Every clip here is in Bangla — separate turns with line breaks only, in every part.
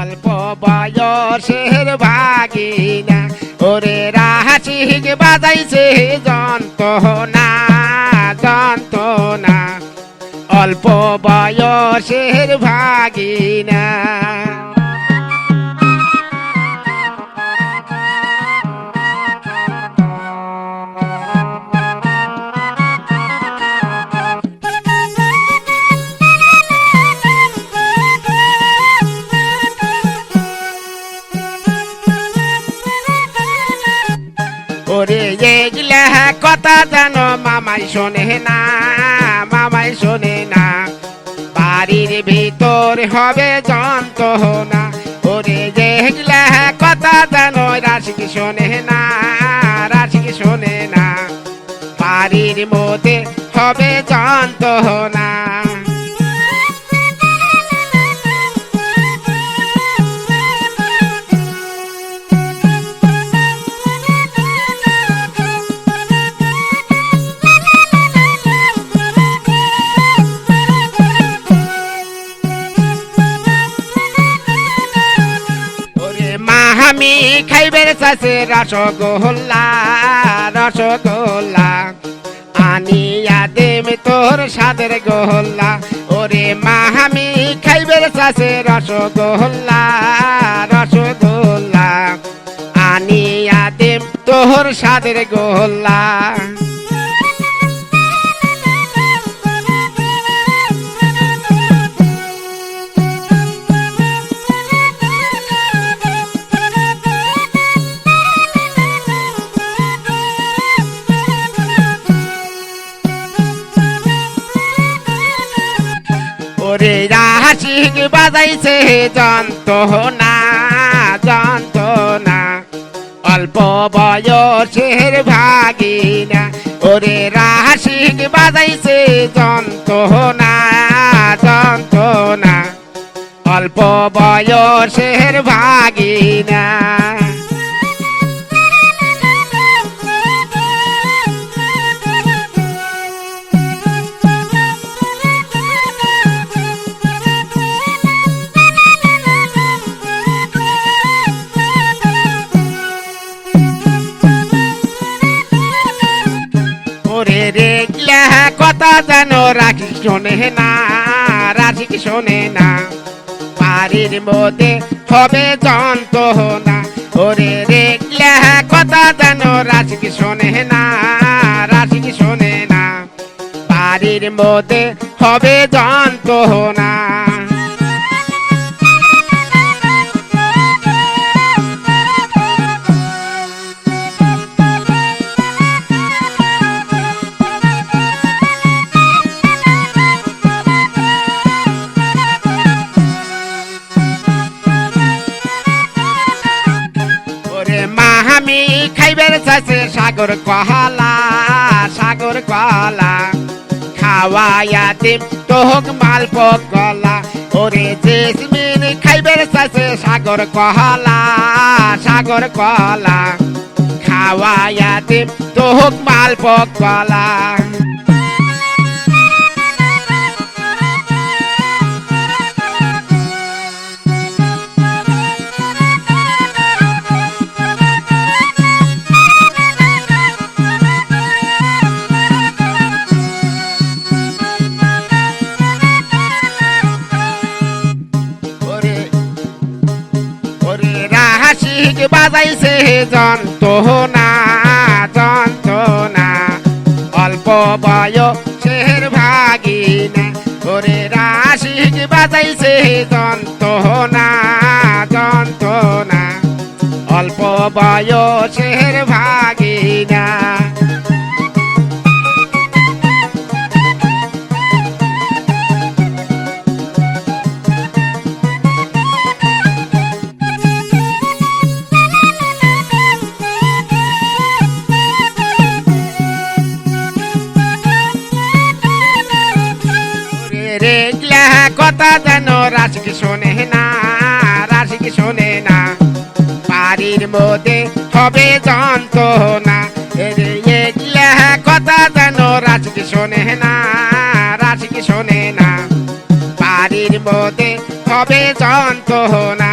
অল্প বয়সের ভাগিনা। ওরে রাহাসিক বাজাইছে যন্ত্রণা যন্ত্রণা। অল্প বয়সের ভাগিনা। এগুলা কথা জানো মামাই শোনে না, মামাই শোনে না। বাড়ির ভিতর হবে যন্ত্রণা, ওরে যেগুলা কথা জানো রাশিক শোনে না, রাশিক শোনে না। বাড়ির মধ্যে হবে যন্ত্রণা। মাহামি খাইবের চাষে রসগোল্লা রসগোল্লা। আনিয়া দেম তোর সাদের গোল্লা। ওরে মাহামি খাইবের চাষে রসগোল্লা রসগোল্লা। আনিয়া দেব তোর সাদের গোল্লা। ওরে রাহাসিক বাজাইছে, যন্ত্রণা যন্ত্রণা। অল্প বয়সের ভাগিনা, ওরে রাহাসিক বাজাইছে, যন্ত্রণা যন্ত্রণা। অল্প বয়সের ভাগিনা কথা জানো রাখি, শোনে না, রাখি শোনে না। বাড়ির মধ্যে হবে যন্ত্রণা, ওরে রে গিলা কথা জানো রাখি শোনে না, রাখি শোনে না। বাড়ির মধ্যে হবে যন্ত্রণা। চাষে সাগর কহালা, সাগর কলা খাওয়াইয়া দিম তোহক মালপ পকলা ওরে জেসমিন খাইবের চাইছে সাগর কহালা, সাগর কলা খাওয়াইয়া দিম তোহক মালপ গলা। রাহাসিক বাজাইছে যন্ত্রণা যন্ত্রণা। অল্প বয়সের ভাগিনা ওরে রাশিক বাজাইছে যন্ত্রণা যন্ত্রণা। অল্প বয়সের ভাগিনা কথা রাজ কি শোনে না, রাশিক শোনে না। বাড়ির মধ্যে হবে যন্ত্রণা না কথা জানো কি শোনে না, রাশিক শোনে না। বাড়ির মধ্যে হবে যন্ত্রণা।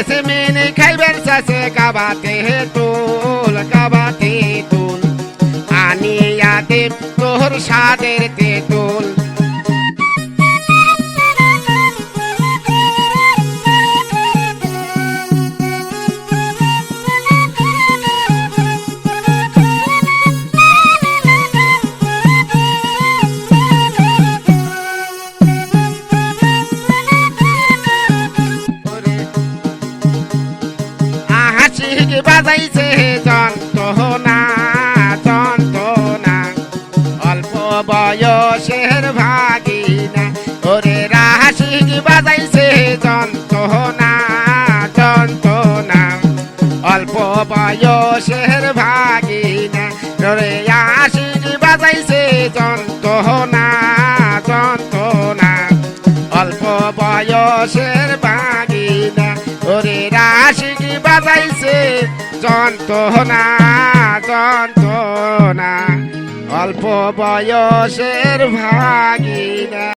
জেসমিন খাইবার চাষে গাবাতে তোল গাবাতে তোল আনিয়া দিম তোর সাদের তেতুল বয়সের ভাগিনা ওরে আশিক বাজাইছে যন্ত্রণা যন্ত্রণা। অল্প বয়সের বাগিনা ওরে রাশিক বাজাইছে যন্ত্রণা যন্ত্রণা। অল্প বয়সের ভাগিনা।